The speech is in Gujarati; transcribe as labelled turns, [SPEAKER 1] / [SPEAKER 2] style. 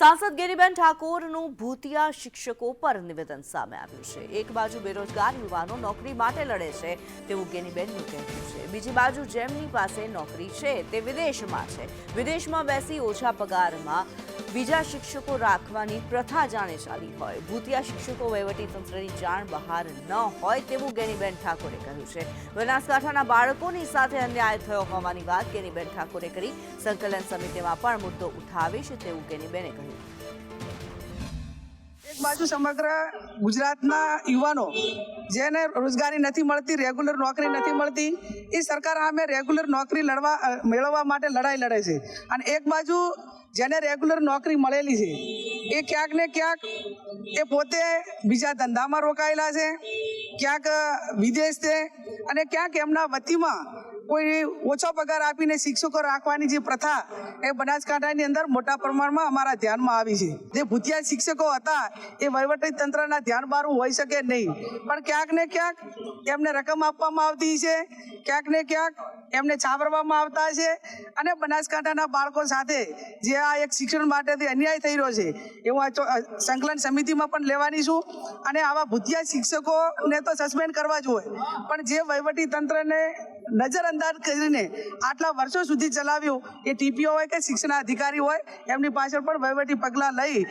[SPEAKER 1] સાંસદ ગિરિબેન ઠાકોરનું ભૂતિયા શિક્ષકો પર નિવેદન સામે આવ્યું છે. એક બાજુ બેરોજગાર યુવાનો નોકરી માટે લડે છે, તેવું ગેનીબેનનું કહેવું છે. બીજી બાજુ જેમની પાસે નોકરી છે, તે વિદેશમાં છે. વિદેશમાં બેસી ઓછા પગારમાં બીજા શિક્ષકો રાખવાની પ્રથા જાણે ચાલી હોય. ભૂતિયા શિક્ષકો વહીવટીતંત્રની જાણ બહાર ન હોય તેવું ગેનીબેન ઠાકોરે કહ્યું છે. બનાસકાંઠાના બાળકોની સાથે અન્યાય થયો હોવાની વાત ગેનીબેન ઠાકોરે કરી. સંકલન સમિતિમાં પણ મુદ્દો ઉઠાવીશ તેવું ગેનીબેને કહ્યું
[SPEAKER 2] એક બાજુ સમગ્ર ગુજરાતના યુવાનો જેને રોજગારી નથી મળતી રેગ્યુલર નોકરી નથી મળતી, એ સરકાર આમે રેગ્યુલર નોકરી લડવા મેળવવા માટે લડાઈ લડે છે. અને એક બાજુ જેને રેગ્યુલર નોકરી મળેલી છે, એ ક્યાંક ને ક્યાંક એ પોતે બીજા ધંધામાં રોકાયેલા છે, ક્યાંક વિદેશ છે અને ક્યાંક એમના વતીમાં કોઈ ઓછો પગાર આપીને શિક્ષકો રાખવાની જે પ્રથા એ બનાસકાંઠાની અંદર મોટા પ્રમાણમાં અમારા ધ્યાનમાં આવી છે. જે ભૂતિયા શિક્ષકો હતા, એ વહીવટી તંત્રના ધ્યાન બારું હોઈ શકે નહીં. પણ ક્યાંક ને ક્યાંક એમને રકમ આપવામાં આવતી છે, ક્યાંક ને ક્યાંક એમને છાપરવામાં આવતા છે અને બનાસકાંઠાના બાળકો સાથે જે આ એક શિક્ષણ માટેથી અન્યાય થઈ રહ્યો છે એ સંકલન સમિતિમાં પણ લેવાની છું અને આવા ભૂતિયા શિક્ષકોને તો સસ્પેન્ડ કરવા જ હોય. પણ જે વહીવટી તંત્રને નજરઅંદાજ કરીને આટલા વર્ષો સુધી ચલાવ્યું. એ ટીપીઓ હોય કે શિક્ષણ અધિકારી હોય, એમની પાછળ પણ વહીવટી પગલાં લઈ